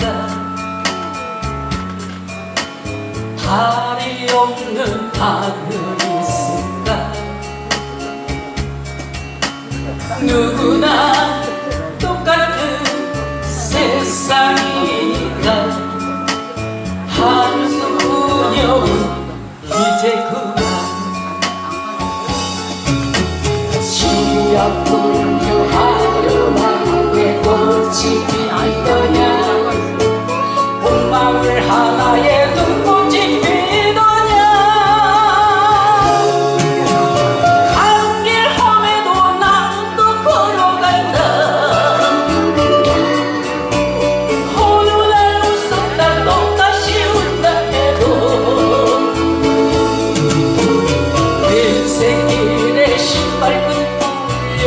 만나 달이 없는 하늘 있을까 누구나 똑같은 세상이니까. 한숨 우려운 이제 그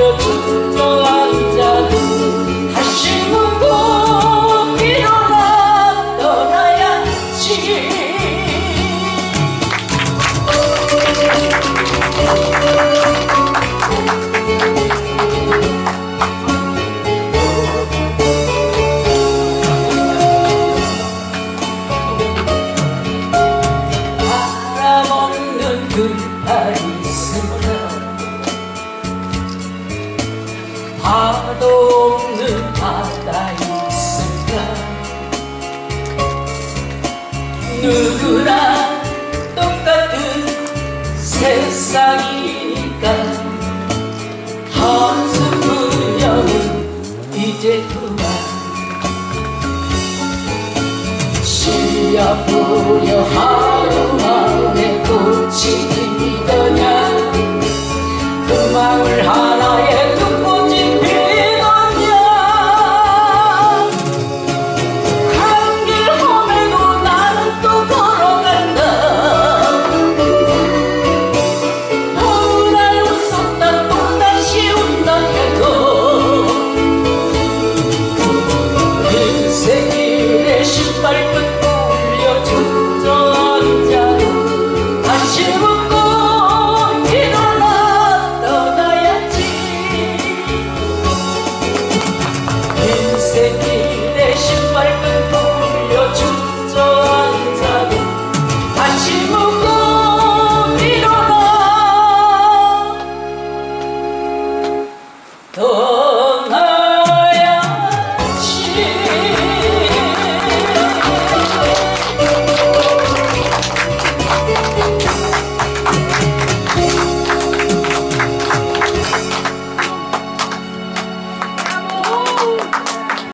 outro 나도 없는 바다 있을까? 누구나 똑같은 세상이니까. 한숨은여는 이제 그만. 쉬어보려 하 você que